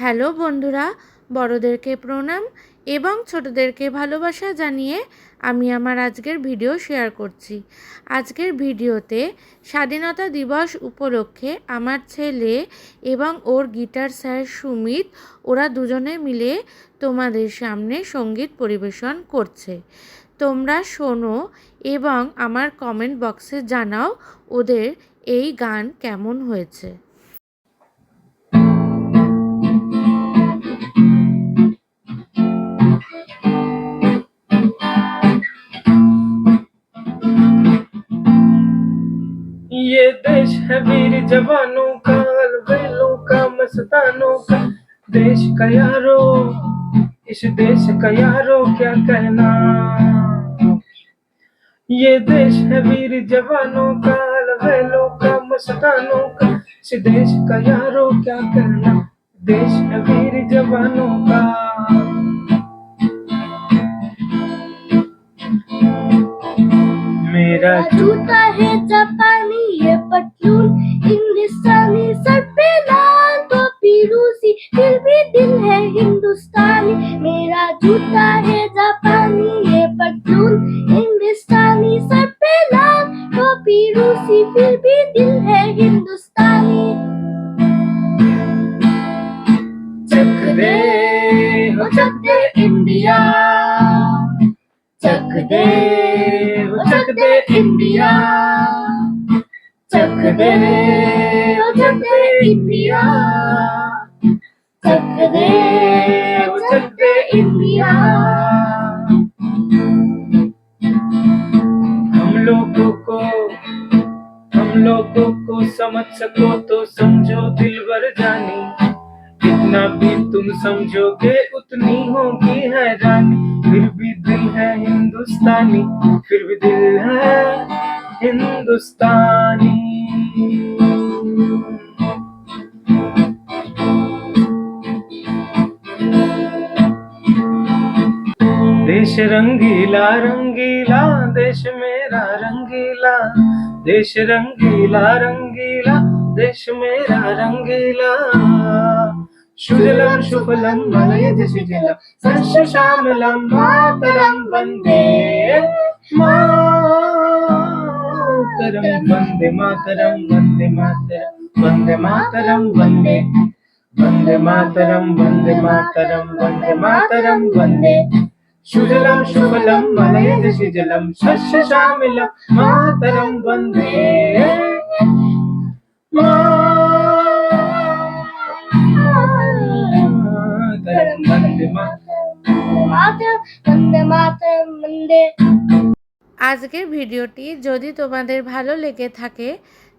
Hello বন্ধুরা, বড়দেরকে প্রণাম এবং ছোটদেরকে ভালোবাসা জানিয়ে আমি আমার আজকের ভিডিও শেয়ার করছি। আজকের ভিডিওতে স্বাধীনতা দিবস উপলক্ষে আমার ছেলে এবং ওর গিটার স্যার সুমিত, ওরা দুজনে মিলে তোমাদের সামনে সংগীত পরিবেশন করছে। তোমরা শোনো এবং আমার কমেন্ট বক্সে জানাও ওদের এই গান কেমন হয়েছে। देश है वीर जवानों का अलबेलों का, मस्तानों का। देश का यारो, इस देश का यारो, क्या कहना? ये देश है वीर जवानों का अलबेलों का, मस्तानों का। इस देश का यारो, क्या कहना? देश है वीर जवानों का। मेरा जूता है जापानी फिर भी दिल है हिंदुस्तानी, मेरा जूता है जापानी, ये पतलून हिंदुस्तानी, सर पे लाल टोपी, रूसी फिर भी दिल है हिंदुस्तानी। चक दे हो चक दे इंडिया चक दे हो चक दे इंडिया चक दे हो चक दे इंडिया। हम लोगों को, हम लोगों को समझ सको तो समझो दिल भर जानी। जितना भी तुम समझोगे उतनी होगी हैरानी। फिर भी दिल है हिंदुस्तानी, फिर भी दिल है हिंदुस्तानी। देश रंगीला रंगीला, देश मेरा रंगीला, देश रंगीला रंगीला, देश मेरा रंगीला। शुजलम शुफलम मलयज शिजलम सस्य श्यामलम मातरम वंदे मातरम वंदे मातरम वंदे मातरम वंदे मातरम वंदे वंदे मातरम वंदे मातरम वंदे मातरम वंदे शुजलम शुभलम मलयज शिजलम शस्य श्यामलम मातरम वंदे मातरम वंदे मातरम मातरम वंदे मातरम वंदे আজকের ভিডিওটি যদি তোমাদের ভালো লেগে থাকে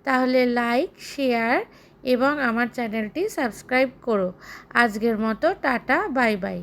তাহলে লাইক শেয়ার এবং আমার চ্যানেলটি সাবস্ক্রাইব করো আজকের মতো টাটা বাই বাই